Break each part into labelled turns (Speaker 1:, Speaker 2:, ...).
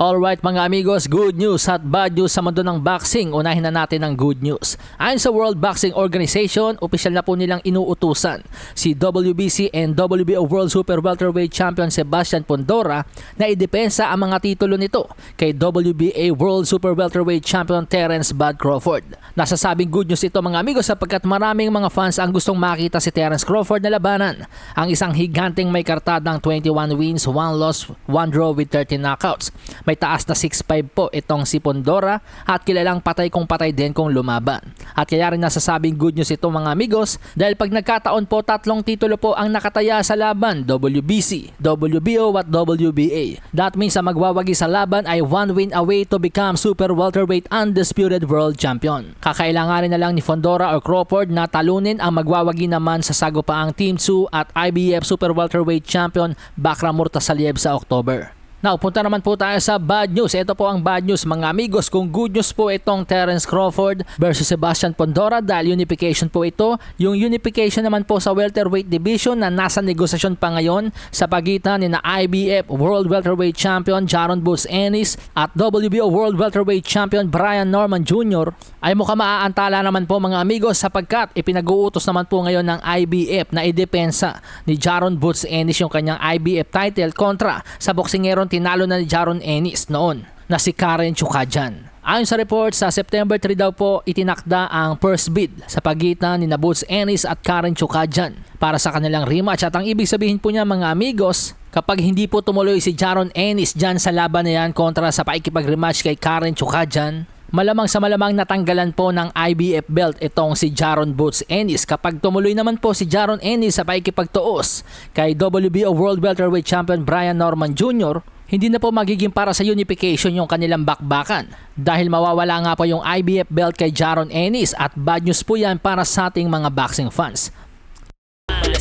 Speaker 1: Alright mga amigos, good news at bad news sa mundo ng boxing. Unahin na natin ang good news. Ayon sa World Boxing Organization, opisyal na po nilang inuutusan si WBC and WBO World Super Welterweight Champion Sebastian Pondora na idepensa ang mga titulo nito kay WBA World Super Welterweight Champion Terence Bud Crawford. Nasasabing good news ito mga amigos sapagkat maraming mga fans ang gustong makita si Terence Crawford na labanan. Ang isang higanting may kartadang 21 wins, 1 loss, 1 draw with 13 knockouts. May taas na 6'5 po itong si Pondora at kilalang patay kung patay din kung lumaban. At kaya rin nasasabing good news ito mga amigos dahil pag nagkataon po tatlong titulo po ang nakataya sa laban WBC, WBO at WBA. That means ang magwawagi sa laban ay one win away to become Super Welterweight Undisputed World Champion. Kakailanganin na lang ni Fondora or Crawford na talunin ang magwawagi naman sa sagupaang Team 2 at IBF Super Welterweight Champion Bakram Murtasaliev sa October. Now, punta naman po tayo sa bad news. Ito po ang bad news mga amigos. Kung good news po itong Terence Crawford versus Sebastian Pondora dahil unification po ito. Yung unification naman po sa welterweight division na nasa negosasyon pa ngayon sa pagitan ni na IBF World Welterweight Champion Jaron Bulls Ennis at WBO World Welterweight Champion Brian Norman Jr. ay mukhang maaantala naman po mga amigos sapagkat ipinag-uutos naman po ngayon ng IBF na idepensa ni Jaron Bulls Ennis yung kanyang IBF title kontra sa boksingeron tinalo na ni Jaron Ennis noon na si Karen Chukadjan. Ayon sa report, sa September 3 daw po itinakda ang first bid sa pagitan ni Nabuts Ennis at Karen Chukadjan para sa kanilang rematch at ang ibig sabihin po niya mga amigos kapag hindi po tumuloy si Jaron Ennis dyan sa laban na yan kontra sa paikipag-rematch kay Karen Chukadjan Malamang sa malamang natanggalan po ng IBF belt itong si Jaron Boots Ennis. Kapag tumuloy naman po si Jaron Ennis sa paikipagtuos kay WBO World Welterweight Champion Brian Norman Jr., hindi na po magiging para sa unification yung kanilang bakbakan dahil mawawala nga po yung IBF belt kay Jaron Ennis at bad news po yan para sa ating mga boxing fans.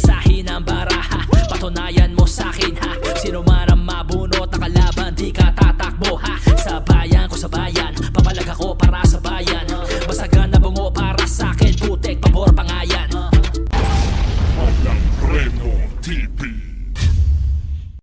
Speaker 1: Sa hinang baraha, patunayan mo sa akin ha, sino man ang